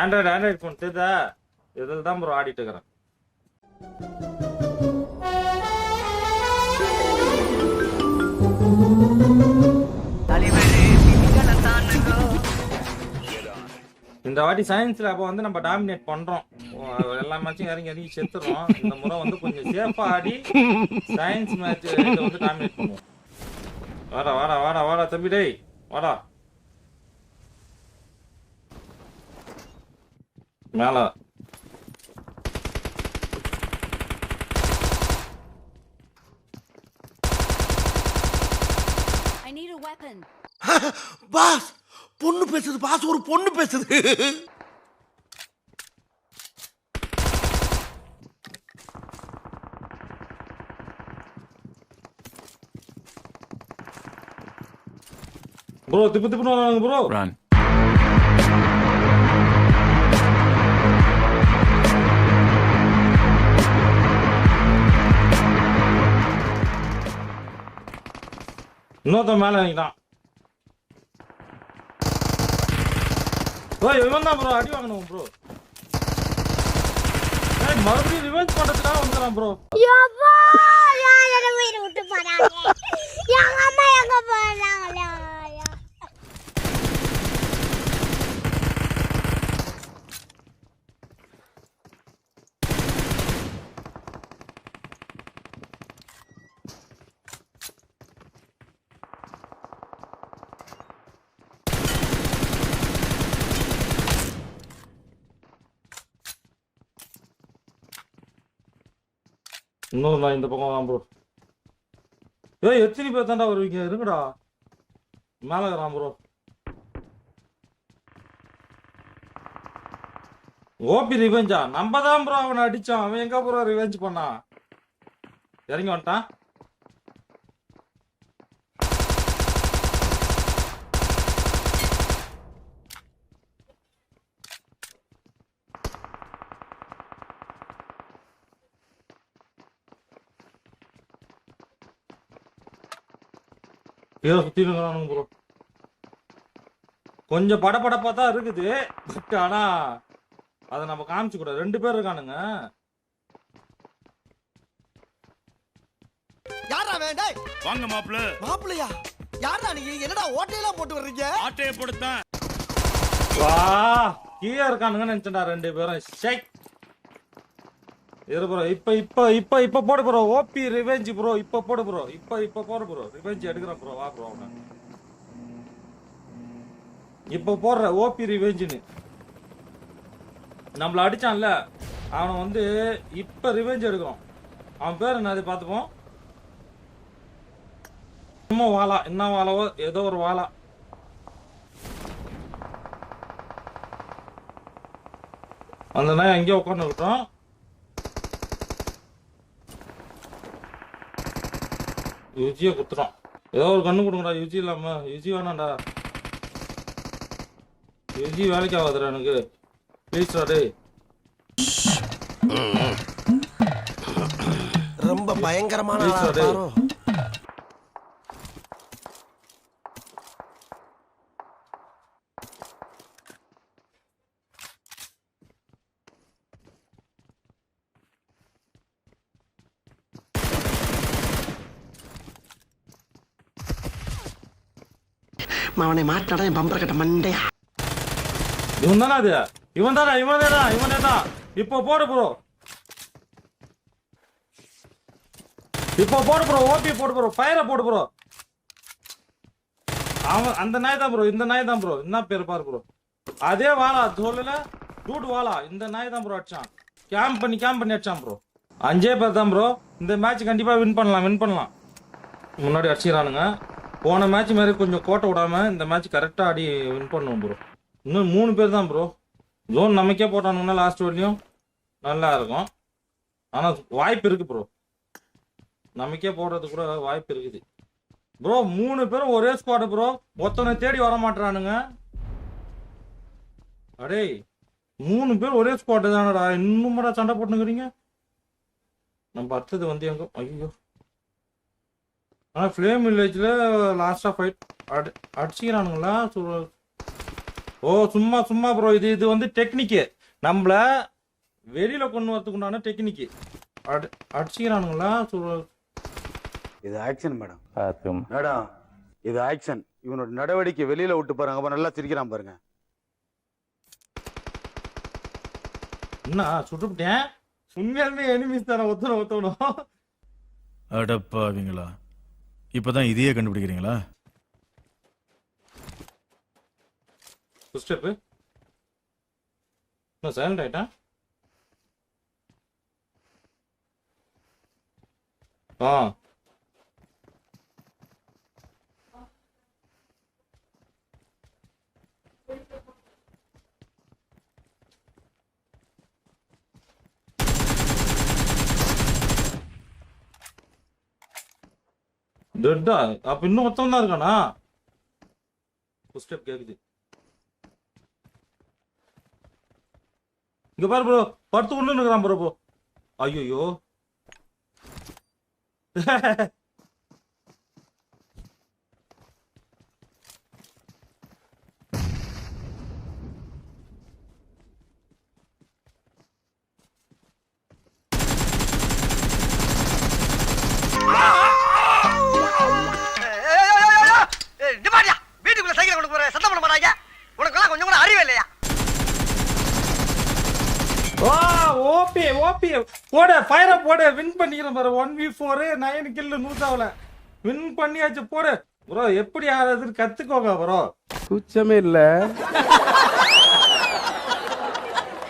Android Android phone தெரியுதா? இதில் தான் ப்ரோ ஆடிட்டு இருக்கிறேன். இந்த வாட்டி சயின்ஸ் லேப் வந்து நம்ம டாமினேட் பண்றோம். எல்லா மேட்சும் இறங்கி இறங்கி செத்துறோம் இந்த முறை வந்து கொஞ்சம் சேஃபா ஆடி சயின்ஸ் மேட்ச் வந்து டாமினேட் பண்ணுவோம். வாடா வாடா வாடா வாடா தம்பி டேய் வாடா. மேல. I need a weapon. Boss பொண்ணு பேசுது பாஸ் ஒரு பொண்ணு பேசுது. ப்ரோ திப்பு திப்புன்னு வராங்க ப்ரோ Run. இன்னொருத்தன் மேல நினைக்கிறான் ப்ரோ இவன் தான் ப்ரோ அடி வாங்கணும் ப்ரோ மறுபடியும் ரிவெஞ்ச் பண்றதுக்காக வந்துடுறான் ப்ரோ யப்பா வீடு விட்டு போறாங்க. எங்க அம்மா எங்க போறாங்களா? இன்னும் நான் இந்த பக்கம் தான் ப்ரோ ஏய் எத்தனை பேர் தாண்டா வருவீங்க இருங்கடா. மேல இருக்கிறான் ப்ரோ ஓபி ரிவெஞ்சா நம்ம தான் ப்ரோ அவனை அடிச்சான். அவன் எங்க ப்ரோ ரிவெஞ்ச் பண்ணான்? இறங்கி வந்துட்டான். ஏதோ சுத்தி இருக்கிறானுங்க ப்ரோ கொஞ்சம் படபடப்பா தான் இருக்குது. பட் ஆனா அதை நம்ம காமிச்சு கூட ரெண்டு பேர் இருக்கானுங்க. யாரா வேண்டாய் வாங்க மாப்பிள்ள மாப்பிள்ளையா? யாரா நீங்க என்னடா ஓட்டையெல்லாம் போட்டு வர்றீங்க? ஆட்டைய போடுத்தான் வா கீழே இருக்கானுங்கன்னு நினைச்சேன்டா ரெண்டு பேரும். ஷை இரு ப்ரோ இப்போ இப்போ இப்போ இப்போ போடு ப்ரோ ஓபி ரிவெஞ்ச் ப்ரோ இப்போ போடு ப்ரோ இப்போ இப்போ போடு ப்ரோ ரிவெஞ்ச் எடுக்கிறேன் ப்ரோ வா ப்ரோ அவனை. இப்போ போடுற ஓபி ரிவெஞ்சுன்னு நம்மள அடிச்சான்ல அவனை வந்து இப்போ ரிவெஞ்ச் எடுக்கிறோம். அவன் பேர் என்ன அது பார்த்துப்போம். சும்மா வாழா என்ன வாழவோ ஏதோ ஒரு வாழா அந்த நாய் அங்கேயே உட்காந்துக்கிட்டோம் யுஜியை குத்துறோம் ஏதோ ஒரு கண்ணு கொடுங்கடா யுஜி இல்லாம. யுஜி வேணாம்டா. யுஜி வேலைக்கு ஆகாதுடா எனக்கு. ப்ளீஸ்டா டேய். ரொம்ப பயங்கரமான அவனை மாட்டாடா என் பம்பர் கட்ட மண்டையா? இவன் தானே அது? இவன் தானா இவன் தானா இவனே தான் இப்போ போடு ப்ரோ இப்போ போடு ப்ரோ ஓபி போடு ப்ரோ ஃபயரை போடு ப்ரோ அவன் அந்த நாய் தான் ப்ரோ இந்த நாய் தான் ப்ரோ என்ன பேர் பாரு ப்ரோ அதே வாலா சொல்லல? டூட் வாலா இந்த நாய் தான் ப்ரோ அடிச்சான். கேம்ப் பண்ணி கேம்ப் பண்ணி அடிச்சான் ப்ரோ அஞ்சே பேர் தான் ப்ரோ இந்த மேட்ச் கண்டிப்பா வின் பண்ணலாம் வின் பண்ணலாம். முன்னாடி அடிச்சிக்கிறானுங்க. போன மேட்ச் மாதிரி கொஞ்சம் கோட்டை விடாம இந்த மேட்ச் கரெக்டாக ஆடி வின் பண்ணுவோம் ப்ரோ இன்னும் மூணு பேர் தான் ப்ரோ ஜோன் நமக்கே போட்டானுங்கன்னா லாஸ்ட் வரலையும் நல்லா இருக்கும். ஆனால் வாய்ப்பு இருக்குது ப்ரோ நமக்கே போடுறது கூட வாய்ப்பு இருக்குது. ப்ரோ மூணு பேரும் ஒரே ஸ்குவாடு ப்ரோ ஒருத்தனை தேடி வர மாட்டானுங்க அடே மூணு பேர் ஒரே ஸ்குவாடு தானடா. இன்னும் சண்டை போட்டுக்கிறீங்க நம்ம அடுத்தது வந்து எங்க ஐயோ. ஆனால் ஃப்ளேம் வில்லேஜில் லாஸ்ட்டாக ஃபைட் அடி அடிச்சிக்கிறானுங்களா? ஓ சும்மா சும்மா ப்ரோ இது இது வந்து டெக்னிக்கு நம்மள வெளியில கொண்டு வரதுக்கு உண்டான டெக்னிக்கு அடி அடிச்சுக்கிறானுங்களா? இது ஆக்ஷன் மேடம் மேடம் இது ஆக்ஷன் இவனோட நடவடிக்கை வெளியில விட்டு பாருங்க. அப்ப நல்லா சிரிக்கிறான் பாருங்க. என்ன சுட்டுவிட்டேன் உண்மையாலுமே எனிமிஸ் தானே ஒத்தணும் ஒத்தணும் அடப்பாவீங்களா. இப்பதான் இதையே கண்டுபிடிக்கிறீங்களா? ஸ்டெப்பு இன்னும் சைலண்ட் ஆயிட்டான். ஆ. டெட்டா. அப்ப இன்னும் ஒருத்தன் தான் இருக்கானா ஸ்டெப் கேக்குது. இங்க பாரு ப்ரோ படுத்து கொண்டு இருக்கிறான் ப்ரோ ஐயோ போட ஃபயரை போட வின் பண்ணிக்கிறேன் பாரு one V four nine kill நூத்தாவில் win பண்ணியாச்சு போடு. ப்ரோ எப்படி ஆடுறதுன்னு கத்துக்கோங்க ப்ரோ கூச்சமே இல்லை.